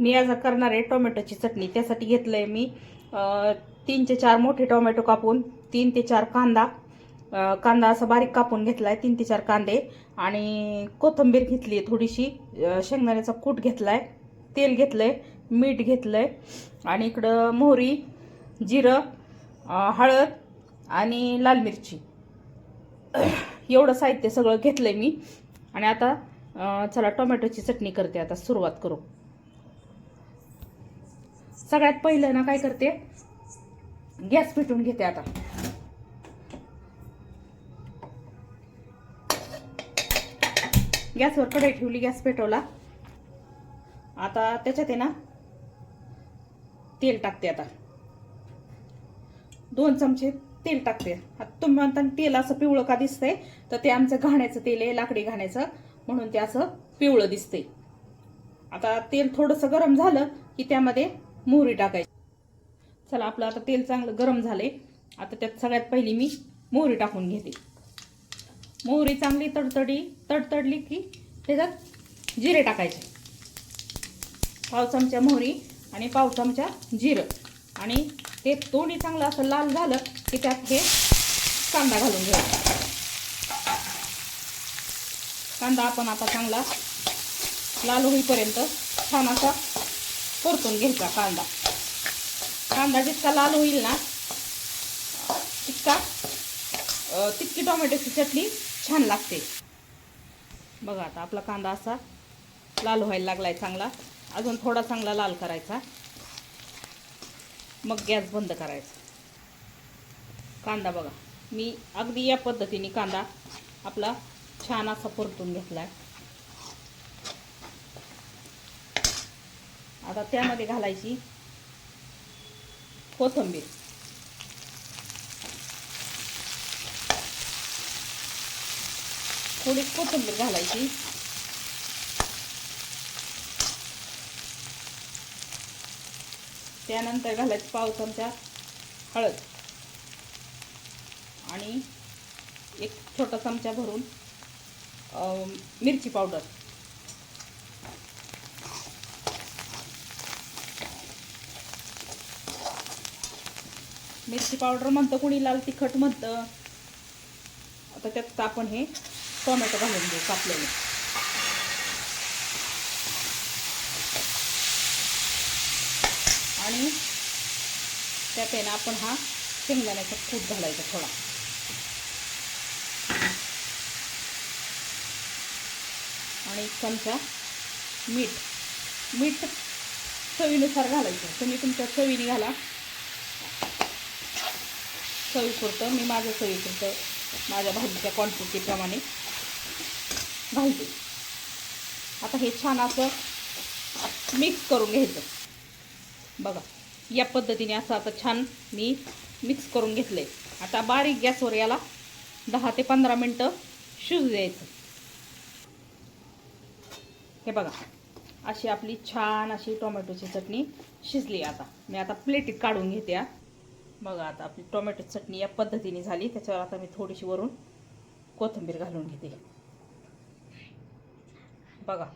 मी आज करणार आहे टोमॅटोची चटणी. त्यासाठी घेतलं आहे मी तीन ते चार मोठे टोमॅटो कापून तीन ते चार कांदा. कांदा असा बारीक कापून घेतला आहे तीन ते चार कांदे. आणि कोथिंबीर घेतली आहे थोडीशी शेंगदाण्याचा कूट घेतला आहे तेल घेतलं आहे मीठ घेतलं आहे आणि इकडं मोहरी जिरं हळद आणि लाल मिरची. एवढं साहित्य सगळं घेतलं आहे मी. आणि आता चला टोमॅटोची चटणी करते आता सुरुवात करू. सगळ्यात पहिलं ना काय करते? गॅस पेटून घेते आता. गॅसवर कढई ठेवली गॅस पेटवला. आता त्याच्यात आहे ना तेल टाकते आता. दोन चमचे तेल टाकते. आता तुम्ही म्हणता तेल असं पिवळं का दिसतंय? तर ते आमचं घाण्याचं तेल आहे लाकडी घाण्याचं. म्हणून ते असं पिवळं दिसतंय. आता तेल थोडंसं गरम झालं की त्यामध्ये मोहरी टाकायची. चला आपलं आता तेल चांगलं गरम झालं आता त्यात सगळ्यात पहिली मी मोहरी टाकून घेते. मोहरी चांगली तडतडी तडतडली की त्याच्यात जिरे टाकायचे. पाव चमचा मोहरी आणि पाव चमचा जिरं. आणि ते दोन्ही चांगलं असं लाल झालं की त्यात हे कांदा घालून घ्यायचा कांदा आपण आता चांगला लाल होईपर्यंत छान असा परतून घ्यायचा कांदा. कांदा जितका लाल होईल ना तितका तितकी टोमॅटोची चटणी छान लागते. बघा आता आपला कांदा असा लाल व्हायला लागलाय चांगला. अजून थोडा चांगला लाल करायचा. मग गॅस बंद करायचा. कांदा बघा मी अगदी या पद्धतीने कांदा आपला छान असा परतून घेतला आहे आता त्यामध्ये घालायची कोथिंबीर. थोडी कोथिंबीर घालायची. त्यानंतर घालायची पाव चमचा हळद. आणि एक छोटा चमचा भरून मिरची पावडर. मिरची पावडर म्हणतं कुणी लाल तिखट म्हणतं. आता त्यात आपण हे टोमॅटो घालून घेऊ कापलेले. आणि त्यात आहे ना आपण हा शेंगदाण्याचा कूट घालायचा थोडा. आणि एक चमचा मीठ. मीठ चवीनुसार घालायचं. तुम्ही तुमच्या चवीने घाला. चवीपुरतं मी माझं चवीपुरतं माझ्या भाजीच्या क्वांटिटीप्रमाणे घालते. आता हे छान असं मिक्स करून घ्यायचं. बघा या पद्धतीने असं आता छान मी मिक्स करून घेतलंय. आता बारीक गॅसवर याला दहा ते पंधरा मिनटं शिजू द्यायचं. हे बघा अशी आपली छान अशी टोमॅटोची चटणी शिजली आता. मी आता प्लेटीत काढून घेते हा. बघा आता आपली टोमॅटो चटणी या पद्धतीने झाली. त्याच्यावर आता मी थोडीशी वरून कोथिंबीर घालून घेते. बघा.